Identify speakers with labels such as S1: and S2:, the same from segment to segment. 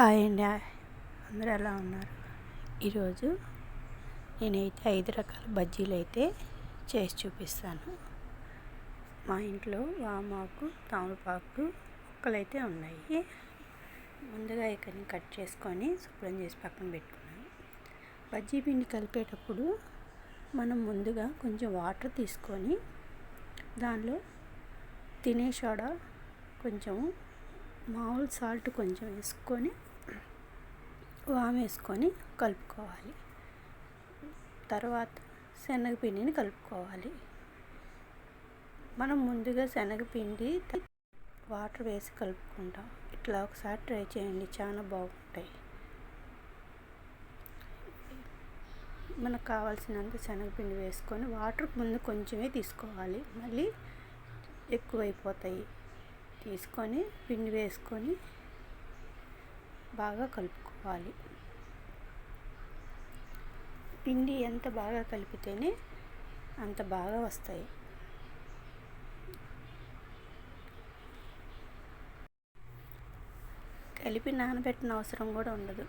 S1: Hi అండి. అందరూ ఎలా ఉన్నారు? ఈరోజు నేనైతే ఐదు రకాల బజ్జీలు అయితే చేసి చూపిస్తాను. మా ఇంట్లో వామాకు తామలపాకు ముక్కలైతే ఉన్నాయి. ముందుగా ఇక్కడిని కట్ చేసుకొని శుభ్రం చేసి పక్కన పెట్టుకున్నాను. బజ్జీ పిండి కలిపేటప్పుడు మనం ముందుగా కొంచెం వాటర్ తీసుకొని దానిలో తినే సోడా కొంచెం మామూలు సాల్ట్ కొంచెం వేసుకొని వామ్ వేసుకొని కలుపుకోవాలి. తర్వాత శనగపిండిని కలుపుకోవాలి. మనం ముందుగా శనగపిండి వాటర్ వేసి కలుపుకుంటాం. ఇట్లా ఒకసారి ట్రై చేయండి చాలా బాగుంటాయి. మనకు కావాల్సినంత శనగపిండి వేసుకొని వాటర్ ముందు కొంచెమే తీసుకోవాలి. మళ్ళీ ఎక్కువైపోతాయి. తీసుకొని పిండి వేసుకొని బాగా కలుపుకోవాలి. పిండి ఎంత బాగా కలిపితేనే అంత బాగా వస్తాయి. కలిపి నానబెట్టిన అవసరం కూడా ఉండదు.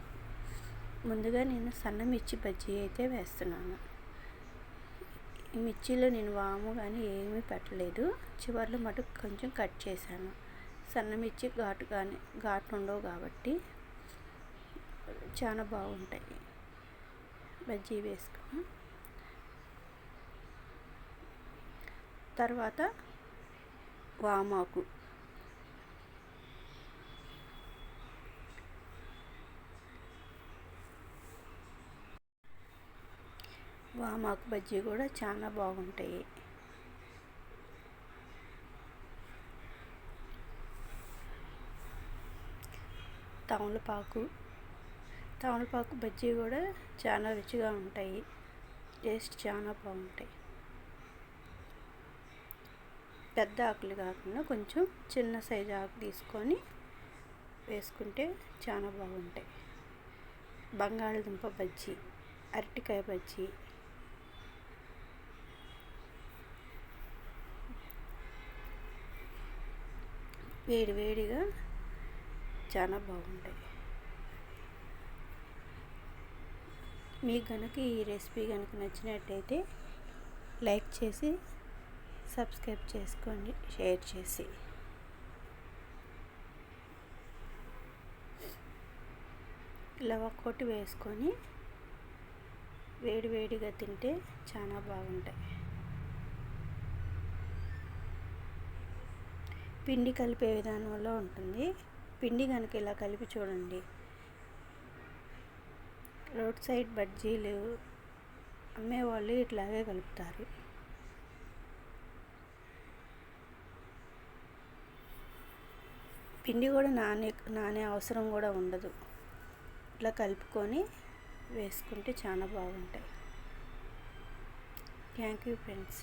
S1: ముందుగా నేను సన్న మిర్చి బజ్జీ అయితే వేస్తున్నాను. ఈ మిర్చిలో నేను వాము కానీ ఏమీ పెట్టలేదు. చివర్లో మటుకు కొంచెం కట్ చేశాను. సన్న మిర్చి ఘాటు కానీ ఘాటు ఉండవు కాబట్టి చాలా బాగుంటాయి. బజ్జీ వేసుకుని తర్వాత వామాకు. వామాకు బజ్జీ కూడా చాలా బాగుంటాయి. తమలపాకు. తమలపాకు బజ్జీ కూడా చాలా రుచిగా ఉంటాయి. టేస్ట్ చాలా బాగుంటాయి. పెద్ద ఆకులు కాకుండా కొంచెం చిన్న సైజు ఆకు తీసుకొని వేసుకుంటే చాలా బాగుంటాయి. బంగాళదుంప బజ్జీ అరటికాయ బజ్జీ. వేడి వేడిగా చాలా బాగుంటాయి. మీకు కనుక ఈ రెసిపీ కనుక నచ్చినట్టయితే లైక్ చేసి సబ్స్క్రైబ్ చేసుకోండి షేర్ చేసి. ఇలా ఒక్కోటి వేసుకొని వేడివేడిగా తింటే చాలా బాగుంటాయి. పిండి కలిపే విధానంలో ఉంటుంది. పిండి కనుక ఇలా కలిపి చూడండి. రోడ్ సైడ్ బజ్జీలు అమ్మేవాళ్ళు ఇట్లాగే కలుపుతారు. పిండి కూడా నానే నానే అవసరం కూడా ఉండదు. ఇట్లా కలుపుకొని వేసుకుంటే చాలా బాగుంటాయి. Thank you friends